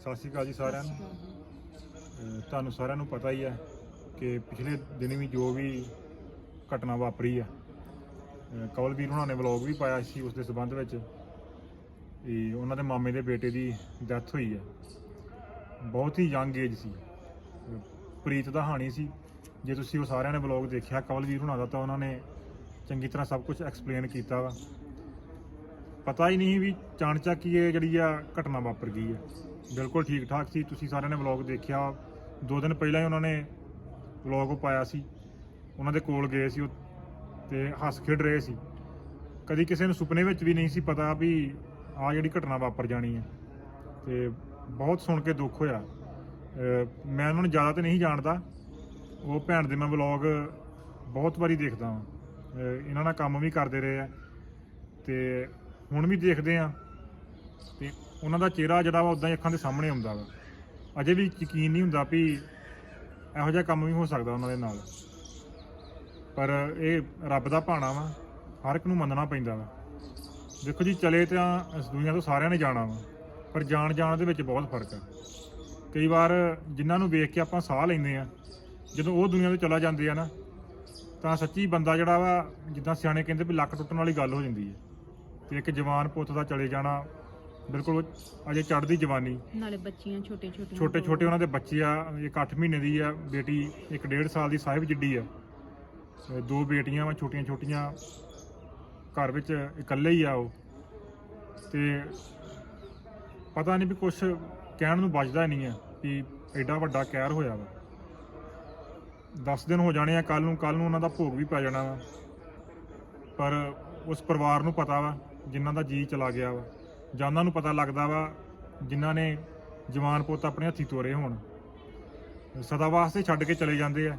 ਸਤਿ ਸ਼੍ਰੀ ਅਕਾਲ ਜੀ ਸਾਰਿਆਂ ਨੂੰ। ਅਹ ਤੁਹਾਨੂੰ ਸਾਰਿਆਂ ਨੂੰ ਪਤਾ ਹੀ ਹੈ ਕਿ ਪਿਛਲੇ ਦਿਨ ਵੀ ਜੋ ਵੀ ਘਟਨਾ ਵਾਪਰੀ ਆ, ਅਹ ਕਵਲਵੀਰ ਹੁਣਾਂ ਨੇ ਵਲੌਗ ਵੀ ਪਾਇਆ ਸੀ ਉਸ ਦੇ ਸਬੰਧ ਵਿੱਚ ਇਹ ਉਹਨਾਂ ਦੇ ਮਾਮੇ ਦੇ ਬੇਟੇ ਦੀ ਡੈਥ ਹੋਈ ਹੈ ਬਹੁਤ ਹੀ ਯੰਗ ਏਜ ਸੀ। ਪ੍ਰੀਤ ਦਾ ਹਾਣੀ ਸੀ। ਜੇ ਤੁਸੀਂ ਉਹ ਸਾਰਿਆਂ ਨੇ ਵਲੌਗ ਦੇਖਿਆ, ਕਵਲਵੀਰ ਹੁਣਾਂ ਦਾ, ਤਾਂ ਉਹਨਾਂ ਨੇ ਚੰਗੀ ਤਰ੍ਹਾਂ ਸਭ ਕੁਝ ਐਕਸਪਲੇਨ ਕੀਤਾ ਵਾ। ਪਤਾ ਹੀ ਨਹੀਂ ਵੀ ਚਾਣਚੱਕ ਹੀ ਇਹ ਜਿਹੜੀ ਆ ਘਟਨਾ ਵਾਪਰ ਗਈ ਹੈ ਬਿਲਕੁਲ ਠੀਕ ਠਾਕ ਸੀ। ਤੁਸੀਂ ਸਾਰਿਆਂ ਨੇ ਵਲੌਗ ਦੇਖਿਆ। ਦੋ ਦਿਨ ਪਹਿਲਾਂ ਹੀ ਉਹਨਾਂ ਨੇ ਵਲੌਗ ਪਾਇਆ ਸੀ। ਉਹਨਾਂ ਦੇ ਕੋਲ ਗਏ ਸੀ ਉਹ ਤੇ ਹੱਸ ਖੇਡ ਰਹੇ ਸੀ। ਕਦੀ ਕਿਸੇ ਨੂੰ ਸੁਪਨੇ ਵਿੱਚ ਵੀ ਨਹੀਂ ਸੀ ਪਤਾ ਵੀ ਆ ਜਿਹੜੀ ਘਟਨਾ ਵਾਪਰ ਜਾਣੀ ਹੈ। ਤੇ ਬਹੁਤ ਸੁਣ ਕੇ ਦੁੱਖ ਹੋਇਆ। ਮੈਂ ਉਹਨਾਂ ਨੂੰ ਜ਼ਿਆਦਾ ਤੇ ਨਹੀਂ ਜਾਣਦਾ। ਉਹ ਭੈਣ ਦੇ ਮੈਂ ਵਲੌਗ ਬਹੁਤ ਵਾਰੀ ਦੇਖਦਾ ਹਾਂ ਇਹਨਾਂ ਨਾਲ ਕੰਮ ਵੀ ਕਰਦੇ ਰਹੇ ਆ। ਤੇ ਹੁਣ ਵੀ ਦੇਖਦੇ ਆ। ਤੇ ਉਹਨਾਂ ਦਾ ਚਿਹਰਾ ਜਿਹੜਾ ਵਾ ਉਦਾਂ ਹੀ ਅੱਖਾਂ ਦੇ ਸਾਹਮਣੇ ਆਉਂਦਾ ਵਾ। ਅਜੇ ਵੀ ਯਕੀਨ ਨਹੀਂ ਹੁੰਦਾ ਵੀ ਇਹੋ ਜਿਹਾ ਕੰਮ ਵੀ ਹੋ ਸਕਦਾ ਉਹਨਾਂ ਦੇ ਨਾਲ। ਪਰ ਇਹ ਰੱਬ ਦਾ ਭਾਣਾ ਵਾ, ਹਰ ਇੱਕ ਨੂੰ ਮੰਨਣਾ ਪੈਂਦਾ ਵਾ। ਦੇਖੋ ਜੀ, ਚਲੇ ਤਾਂ ਇਸ ਦੁਨੀਆ ਤੋਂ ਸਾਰਿਆਂ ਨੇ ਜਾਣਾ ਵਾ, ਪਰ ਜਾਣ ਜਾਣ ਦੇ ਵਿੱਚ ਬਹੁਤ ਫ਼ਰਕ ਆ। ਕਈ ਵਾਰ ਜਿਨ੍ਹਾਂ ਨੂੰ ਵੇਖ ਕੇ ਆਪਾਂ ਸਾਹ ਲੈਂਦੇ ਆ, ਜਦੋਂ ਉਹ ਦੁਨੀਆ ਤੋਂ ਚਲਾ ਜਾਂਦੇ ਆ ਨਾ, ਤਾਂ ਸੱਚੀ ਬੰਦਾ ਜਿਹੜਾ ਵਾ, ਜਿੱਦਾਂ ਸਿਆਣੇ ਕਹਿੰਦੇ ਵੀ ਲੱਕ ਟੁੱਟਣ ਵਾਲੀ ਗੱਲ ਹੋ ਜਾਂਦੀ ਹੈ ਤੇ ਇੱਕ ਜਵਾਨ ਪੁੱਤ ਦਾ ਚਲੇ ਜਾਣਾ ਬਿਲਕੁਲ ਅਜੇ ਚੜ੍ਹਦੀ ਜਵਾਨੀ। ਨਾਲੇ ਬੱਚੀਆਂ ਛੋਟੇ ਛੋਟੇ ਛੋਟੇ ਛੋਟੇ ਉਹਨਾਂ ਦੇ ਬੱਚੇ ਆ ਇੱਕ 8 ਮਹੀਨੇ ਦੀ ਆ ਬੇਟੀ ਇੱਕ 1.5 ਸਾਲ ਦੀ ਸਾਹਿਬ ਜਿੱਡੀ ਆ। ਤੇ ਦੋ ਬੇਟੀਆਂ ਵਾ ਛੋਟੀਆਂ ਛੋਟੀਆਂ ਘਰ ਵਿੱਚ ਇਕੱਲੇ ਹੀ ਆ ਉਹ। ਤੇ ਪਤਾ ਨਹੀਂ ਵੀ ਕੁਝ ਕਹਿਣ ਨੂੰ ਬਚਦਾ ਨਹੀਂ ਆ ਕਿ ਐਡਾ ਵੱਡਾ ਕਹਿਰ ਹੋਇਆ ਵਾ। 10 ਦਿਨ ਹੋ ਜਾਣੇ ਆ ਕੱਲ ਨੂੰ ਕੱਲ ਨੂੰ ਉਹਨਾਂ ਦਾ ਭੋਗ ਵੀ ਪੈ ਜਾਣਾ ਵਾ। ਪਰ ਉਸ ਪਰਿਵਾਰ ਨੂੰ ਪਤਾ ਵਾ ਜਿਨ੍ਹਾਂ ਦਾ ਜੀ ਚਲਾ ਗਿਆ ਵਾ। ਜਾਂ ਉਹਨਾਂ ਨੂੰ ਪਤਾ ਲੱਗਦਾ ਵਾ ਜਿਨ੍ਹਾਂ ਨੇ ਜਵਾਨ ਪੁੱਤ ਆਪਣੇ ਹੱਥੀ ਤੋਰੇ ਹੋਣ। ਸਦਾ ਵਾਸਤੇ ਛੱਡ ਕੇ ਚਲੇ ਜਾਂਦੇ ਆ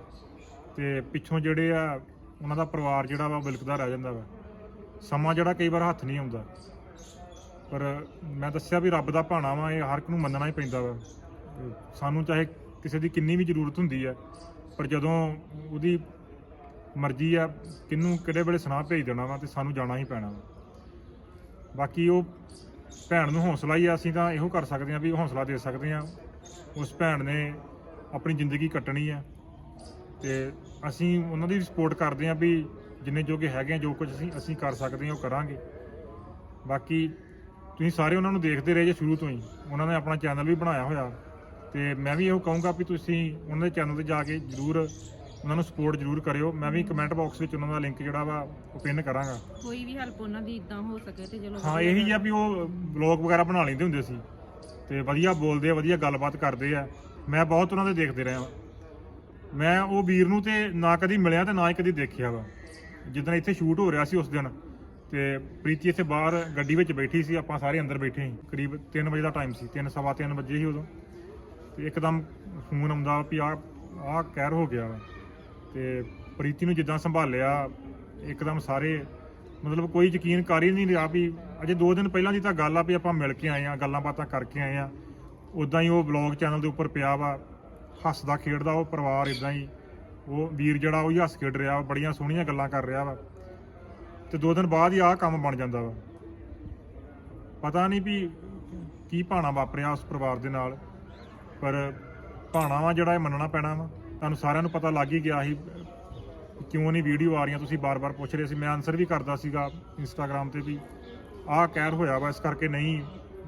ਤੇ ਪਿੱਛੋਂ ਜਿਹੜੇ ਆ ਉਹਨਾਂ ਦਾ ਪਰਿਵਾਰ ਜਿਹੜਾ ਵਾ ਉਹ ਬਿਲਕਦਾ ਰਹਿ ਜਾਂਦਾ ਵਾ। ਸਮਾਂ ਜਿਹੜਾ ਕਈ ਵਾਰ ਹੱਥ ਨਹੀਂ ਆਉਂਦਾ। ਪਰ ਮੈਂ ਦੱਸਿਆ ਵੀ ਰੱਬ ਦਾ ਭਾਣਾ ਵਾ, ਇਹ ਹਰ ਇੱਕ ਨੂੰ ਮੰਨਣਾ ਹੀ ਪੈਂਦਾ ਵਾ। ਸਾਨੂੰ ਚਾਹੇ ਕਿਸੇ ਦੀ ਕਿੰਨੀ ਵੀ ਜ਼ਰੂਰਤ ਹੁੰਦੀ ਆ, ਪਰ ਜਦੋਂ ਉਹਦੀ ਮਰਜ਼ੀ ਆ ਕਿੰਨੂੰ ਕਿਹੜੇ ਵੇਲੇ ਸੁਣਾ ਭੇਜ ਦੇਣਾ ਵਾ ਤੇ ਸਾਨੂੰ ਜਾਣਾ ਹੀ ਪੈਣਾ ਵਾ। ਬਾਕੀ ਉਹ ਭੈਣ ਨੂੰ ਹੌਸਲਾ ਹੀ ਆ, ਅਸੀਂ ਤਾਂ ਇਹੋ ਕਰ ਸਕਦੇ ਆ ਵੀ ਹੌਸਲਾ ਦੇ ਸਕਦੇ ਆ ਉਸ ਭੈਣ ਨੇ ਆਪਣੀ ਜ਼ਿੰਦਗੀ ਕੱਟਣੀ ਆ ਤੇ ਅਸੀਂ ਉਹਨਾਂ ਦੀ ਸਪੋਰਟ ਕਰਦੇ ਆ ਵੀ ਜਿੰਨੇ ਜੋਗੇ ਹੈਗੇ ਆ ਜੋ ਕੁਝ ਅਸੀਂ ਅਸੀਂ ਕਰ ਸਕਦੇ ਆ ਉਹ ਕਰਾਂਗੇ। ਬਾਕੀ ਤੁਸੀਂ ਸਾਰੇ ਉਹਨਾਂ ਨੂੰ ਦੇਖਦੇ ਰਹੇ ਜੇ ਸ਼ੁਰੂ ਤੋਂ ਹੀ। ਉਹਨਾਂ ਨੇ ਆਪਣਾ ਚੈਨਲ ਵੀ ਬਣਾਇਆ ਹੋਇਆ ਤੇ ਮੈਂ ਵੀ ਇਹੋ ਕਹੂੰਗਾ ਵੀ ਤੁਸੀਂ ਉਹਨਾਂ ਦੇ ਚੈਨਲ ਤੇ ਜਾ ਕੇ ਜਰੂਰ ਉਹਨਾਂ ਨੂੰ ਸਪੋਰਟ ਜਰੂਰ ਕਰਿਓ। ਮੈਂ ਵੀ ਕਮੈਂਟ ਬਾਕਸ ਵਿੱਚ ਉਹਨਾਂ ਦਾ ਲਿੰਕ ਜਿਹੜਾ ਵਾ ਉਹ ਪਿੰਨ ਕਰਾਂਗਾ। ਕੋਈ ਵੀ ਹੈਲਪ ਉਹਨਾਂ ਦੀ ਇਦਾਂ ਹੋ ਸਕੇ ਤੇ ਚਲੋ ਹਾਂ ਇਹੀ ਆ ਵੀ ਉਹ ਬਲੌਗ ਵਗੈਰਾ ਬਣਾ ਲੈਂਦੇ ਹੁੰਦੇ ਸੀ। ਤੇ ਵਧੀਆ ਬੋਲਦੇ ਆ ਵਧੀਆ ਗੱਲਬਾਤ ਕਰਦੇ ਆ। ਮੈਂ ਬਹੁਤ ਉਹਨਾਂ ਦੇ ਦੇਖਦੇ ਰਿਹਾ ਮੈਂ ਉਹ ਵੀਰ ਨੂੰ ਤੇ ਨਾ ਕਦੀ ਮਿਲਿਆ ਤੇ ਨਾ ਹੀ ਕਦੀ ਦੇਖਿਆ ਵਾ। ਜਿੱਦਣ ਇੱਥੇ ਸ਼ੂਟ ਹੋ ਰਿਹਾ ਸੀ ਉਸ ਦਿਨ ਤੇ ਪ੍ਰੀਤੀ ਇੱਥੇ ਬਾਹਰ ਗੱਡੀ ਵਿੱਚ ਬੈਠੀ ਸੀ ਆਪਾਂ ਸਾਰੇ ਅੰਦਰ ਬੈਠੇ ਸੀ। ਕਰੀਬ 3 ਵਜੇ ਦਾ ਟਾਈਮ ਸੀ 3 ਸਵਾ 3 ਵਜੇ ਸੀ ਉਦੋਂ। ਤੇ ਇੱਕਦਮ ਫੋਨ ਆਉਂਦਾ ਵੀ ਆ ਆ ਕਹਿਰ ਹੋ ਗਿਆ ਵਾ। ਤੇ ਪ੍ਰੀਤੀ ਨੂੰ ਜਿੱਦਾਂ ਸੰਭਾਲਿਆ ਇੱਕਦਮ ਸਾਰੇ ਮਤਲਬ ਕੋਈ ਯਕੀਨ ਕਰ ਹੀ ਨਹੀਂ ਰਿਹਾ ਵੀ ਅਜੇ 2 ਦਿਨ ਪਹਿਲਾਂ ਦੀ ਤਾਂ ਗੱਲ ਆ ਵੀ ਆਪਾਂ ਮਿਲ ਕੇ ਆਏ ਆ ਗੱਲਾਂ ਬਾਤਾਂ ਕਰਕੇ ਆਏ ਆ। ਉਦਾਂ ਹੀ ਉਹ ਵਲੌਗ ਚੈਨਲ ਦੇ ਉੱਪਰ ਪਿਆ ਵਾ ਹੱਸਦਾ ਖੇਡਦਾ ਉਹ ਪਰਿਵਾਰ ਇਦਾਂ ਹੀ। ਉਹ ਵੀਰ ਜਿਹੜਾ ਉਹ ਹੀ ਹੱਸ ਖੇਡ ਰਿਹਾ ਵਾ, ਬੜੀਆਂ ਸੋਹਣੀਆਂ ਗੱਲਾਂ ਕਰ ਰਿਹਾ ਵਾ। ਤੇ 2 ਦਿਨ ਬਾਅਦ ਹੀ ਆਹ ਕੰਮ ਬਣ ਜਾਂਦਾ ਵਾ। ਪਤਾ ਨਹੀਂ ਵੀ ਕੀ ਭਾਣਾ ਵਾਪਰਿਆ ਉਸ ਪਰਿਵਾਰ ਦੇ ਨਾਲ ਪਰ ਭਾਣਾ ਵਾ ਜਿਹੜਾ ਇਹ ਮੰਨਣਾ ਪੈਣਾ ਵਾ। ਤੁਹਾਨੂੰ ਸਾਰਿਆਂ ਨੂੰ ਪਤਾ ਲੱਗ ਹੀ ਗਿਆ ਸੀ ਕਿਉਂ ਨਹੀਂ ਵੀਡੀਓ ਆ ਰਹੀਆਂ, ਤੁਸੀਂ ਬਾਰ-ਬਾਰ ਪੁੱਛ ਰਹੇ ਸੀ। ਮੈਂ ਆਨਸਰ ਵੀ ਕਰਦਾ ਸੀਗਾ ਇੰਸਟਾਗ੍ਰam ਤੇ ਵੀ, ਆਹ ਕਹਿਰ ਹੋਇਆ ਵਾ, ਇਸ ਕਰਕੇ ਨਹੀਂ,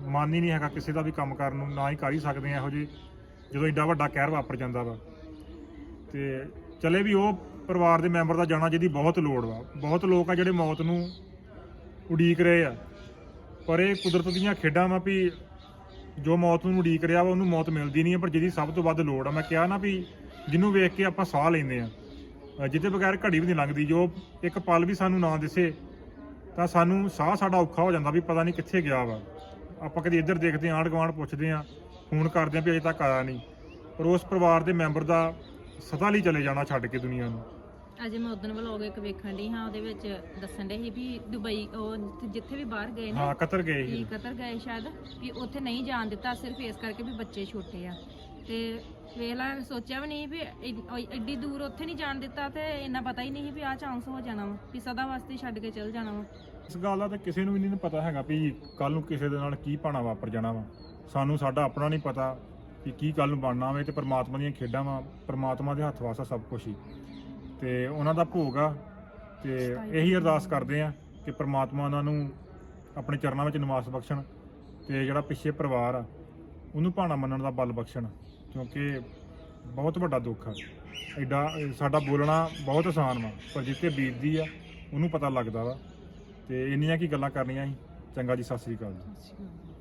ਮਨ ਹੀ ਨਹੀਂ ਹੈਗਾ ਕਿਸੇ ਦਾ ਵੀ ਕੰਮ ਕਰਨ ਨੂੰ, ਨਾ ਹੀ ਕਰ ਹੀ ਸਕਦੇ ਆ ਇਹੋ ਜਿਹੇ, ਜਦੋਂ ਏਡਾ ਵੱਡਾ ਕਹਿਰ ਵਾਪਰ ਜਾਂਦਾ ਵਾ। ਤੇ ਚਲੇ ਵੀ ਉਹ ਪਰਿਵਾਰ ਦੇ ਮੈਂਬਰ ਦਾ ਜਾਣਾ ਜਿਹਦੀ ਬਹੁਤ ਲੋੜ ਵਾ। ਬਹੁਤ ਲੋਕ ਆ ਜਿਹੜੇ ਮੌਤ ਨੂੰ ਉਡੀਕ ਰਹੇ ਆ। ਪਰ ਇਹ ਕੁਦਰਤ ਦੀਆਂ ਖੇਡਾਂ ਵਾ ਵੀ ਜੋ ਮੌਤ ਨੂੰ ਉਡੀਕ ਰਿਹਾ ਵਾ, ਉਹਨੂੰ ਮੌਤ ਮਿਲਦੀ ਨਹੀਂ ਹੈ ਪਰ ਜਿਹਦੀ ਸਭ ਤੋਂ ਵੱਧ ਲੋੜ ਆ। ਮੈਂ ਕਿਹਾ ਨਾ ਵੀ ਜਿਹਨੂੰ ਵੇਖ ਕੇ ਆਪਾਂ ਸਾਹ ਲੈਂਦੇ ਆ ਜਿਹਦੇ ਬਗੈਰ ਘੜੀ ਵੀ ਨਹੀਂ ਲੰਘਦੀ ਜੋ ਇੱਕ ਪਲ ਵੀ ਸਾਨੂੰ ਨਾ ਦਿਸੇ ਤਾਂ ਸਾਨੂੰ ਸਾਹ ਸਾਡਾ ਔਖਾ ਹੋ ਜਾਂਦਾ ਵੀ ਪਤਾ ਨਹੀਂ ਕਿੱਥੇ ਗਿਆ ਵਾ। ਆਪਾਂ ਕਦੀ ਇੱਧਰ ਦੇਖਦੇ ਆਂ ਆਂਢ ਪੁੱਛਦੇ ਆਂ ਫੋਨ ਕਰਦੇ ਆਂ ਵੀ ਅਜੇ ਤੱਕ ਆਇਆ ਨਹੀਂ। ਪਰ ਉਸ ਪਰਿਵਾਰ ਦੇ ਮੈਂਬਰ ਦਾ ਸਦਾ ਲਈ ਚਲੇ ਜਾਣਾ ਛੱਡ ਕੇ ਦੁਨੀਆ ਨੂੰ। ਅਜੇ ਮੈਂ ਉਦੋਂ ਵਲੋਗ ਇੱਕ ਵੇਖਣ ਦੀ ਹਾਂ ਉਹਦੇ ਵਿੱਚ ਦੱਸਣ ਦੇ ਸੀ ਵੀ ਦੁਬਈ ਉਹ ਜਿੱਥੇ- ਵੀ ਬਾਹਰ ਗਏ ਨੇ ਹਾਂ ਕਤਰ ਗਏ ਸੀ। ਕਤਰ ਗਏ ਸ਼ਾਇਦ ਵੀ ਉੱਥੇ ਨਹੀਂ ਜਾਣ ਦਿੱਤਾ ਸਿਰਫ ਇਸ ਕਰਕੇ ਵੀ ਬੱਚੇ ਛੋਟੇ ਆ। ਤੇ ਵੇਖ ਸੋਚਿਆ ਵੀ ਨਹੀਂ ਵੀ ਐ- ਐਡੀ ਦੂਰ ਉੱਥੇ ਨਹੀਂ ਜਾਣ ਦਿੱਤਾ ਤੇ ਇੰਨਾ ਪਤਾ ਹੀ ਨਹੀਂ ਵੀ ਆਹ ਚਾਂਸ ਹੋ ਜਾਣਾ ਵਾ, ਵੀ ਸਦਾ ਵਾਸਤੇ ਛੱਡ ਕੇ ਚਲ ਜਾਣਾ ਵਾ। ਇਸ ਗੱਲ ਦਾ ਤਾਂ ਕਿਸੇ ਨੂੰ ਵੀ ਨਹੀਂ ਪਤਾ ਹੈਗਾ ਵੀ ਕੱਲ ਨੂੰ ਕਿਸੇ ਦੇ ਨਾਲ ਕੀ ਪਾਣਾ ਵਾਪਰ ਜਾਣਾ ਵਾ। ਸਾਨੂੰ ਸਾਡਾ ਆਪਣਾ ਨਹੀਂ ਪਤਾ ਵੀ ਕੀ ਕੱਲ ਨੂੰ ਬਣਨਾ ਹੋਵੇ ਤੇ ਪ੍ਰਮਾਤਮਾ ਦੀਆਂ ਖੇਡਾਂ ਵਾ, ਪ੍ਰਮਾਤਮਾ ਦੇ ਹੱਥ ਵਾਸਾ ਸਭ ਕੁਝ ਹੀ। ਤੇ ਉਹਨਾਂ ਦਾ ਭੋਗ ਆ, ਤੇ ਇਹੀ ਅਰਦਾਸ ਕਰਦੇ ਆ ਕਿ ਪ੍ਰਮਾਤਮਾ ਉਹਨਾਂ ਨੂੰ ਆਪਣੇ ਚਰਨਾਂ ਵਿੱਚ ਨਿਵਾਸ ਬਖਸ਼ਣ ਤੇ ਜਿਹੜਾ ਪਿੱਛੇ ਪਰਿਵਾਰ ਆ, ਉਹਨੂੰ ਭਾਣਾ ਮੰਨਣ ਦਾ ਬਲ ਬਖਸ਼ਣ। ਕਿਉਂਕਿ ਬਹੁਤ ਵੱਡਾ ਦੁੱਖ ਆ। ਐਡਾ, ਸਾਡਾ ਬੋਲਣਾ ਬਹੁਤ ਆਸਾਨ ਵਾ, ਪਰ ਜਿੱਤੇ ਬੀਤਦੀ ਆ, ਉਹਨੂੰ ਪਤਾ ਲੱਗਦਾ ਵਾ। ਤੇ ਇੰਨੀਆਂ ਕੀ ਗੱਲਾਂ ਕਰਨੀਆਂ ਸੀ। ਚੰਗਾ ਜੀ, ਸਤਿ ਸ੍ਰੀ ਅਕਾਲ ਜੀ।